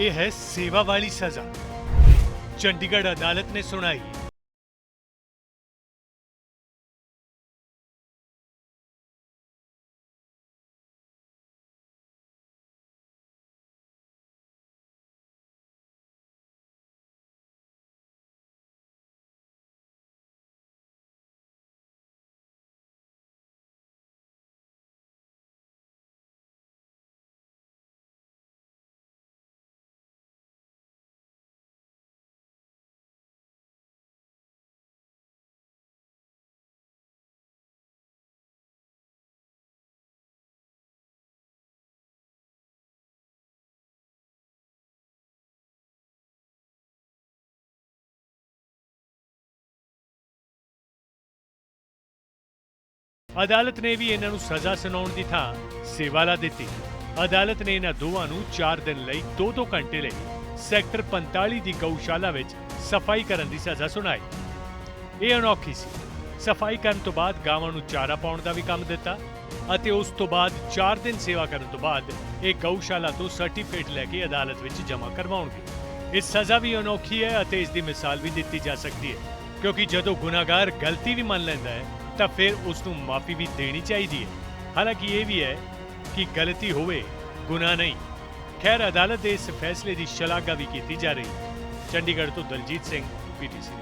ਇਹ ਹੈ ਸੇਵਾ ਵਾਲੀ ਸਜ਼ਾ। ਚੰਡੀਗੜ੍ਹ ਅਦਾਲਤ ਨੇ ਸੁਣਾਈ ਅਦਾਲਤ ਨੇ ਵੀ ਇਹਨਾਂ ਨੂੰ ਸਜ਼ਾ ਸੁਣਾਉਣ ਦੀ ਥਾਂ ਸੇਵਾਲਾ ਦਿੱਤੀ। ਅਦਾਲਤ ਨੇ ਇਹਨਾਂ ਦੋਵਾਂ ਨੂੰ 4 ਦਿਨ ਲਈ 2-2 ਘੰਟੇ ਲਈ ਸੈਕਟਰ 45 ਦੀ ਗਊਸ਼ਾਲਾ ਵਿੱਚ ਸਫ਼ਾਈ ਕਰਨ ਦੀ ਸਜ਼ਾ ਸੁਣਾਈ। ਇਹ ਅਨੋਖੀ ਸੀ। ਸਫ਼ਾਈ ਕਰਨ ਤੋਂ ਬਾਅਦ ਗਾਵਾਂ ਨੂੰ ਚਾਰਾ ਪਾਉਣ ਦਾ ਵੀ ਕੰਮ ਦਿੱਤਾ ਅਤੇ ਉਸ ਤੋਂ ਬਾਅਦ 4 ਦਿਨ ਸੇਵਾ ਕਰਨ ਤੋਂ ਬਾਅਦ ਇਹ ਗਊਸ਼ਾਲਾ ਤੋਂ ਸਰਟੀਫਿਕੇਟ ਲੈ ਕੇ ਅਦਾਲਤ ਵਿੱਚ ਜਮ੍ਹਾਂ ਕਰਵਾਉਣਗੇ। ਇਹ ਸਜ਼ਾ ਵੀ ਅਨੋਖੀ ਹੈ ਅਤੇ ਇਸ ਦੀ ਮਿਸਾਲ ਵੀ ਦਿੱਤੀ ਜਾ ਸਕਦੀ ਹੈ, ਕਿਉਂਕਿ ਜਦੋਂ ਗੁਨਾਹਗਾਰ ਗਲਤੀ ਵੀ ਮੰਨ ਲੈਂਦਾ ਹੈ ਤਾਂ ਫਿਰ ਉਸ ਨੂੰ ਮਾਫੀ ਵੀ ਦੇਣੀ ਚਾਹੀਦੀ ਹੈ। ਹਾਲਾਂਕਿ ਇਹ ਵੀ ਹੈ ਕਿ ਗਲਤੀ ਹੋਵੇ, ਗੁਨਾਹ ਨਹੀਂ। ਖੈਰ, ਅਦਾਲਤ ਦੇ ਇਸ ਫੈਸਲੇ ਦੀ ਸ਼ਲਾਘਾ ਵੀ ਕੀਤੀ ਜਾ ਰਹੀ। ਹੈ ਚੰਡੀਗੜ੍ਹ ਤੋਂ ਦਲਜੀਤ ਸਿੰਘ ਪੀਟੀਸੀ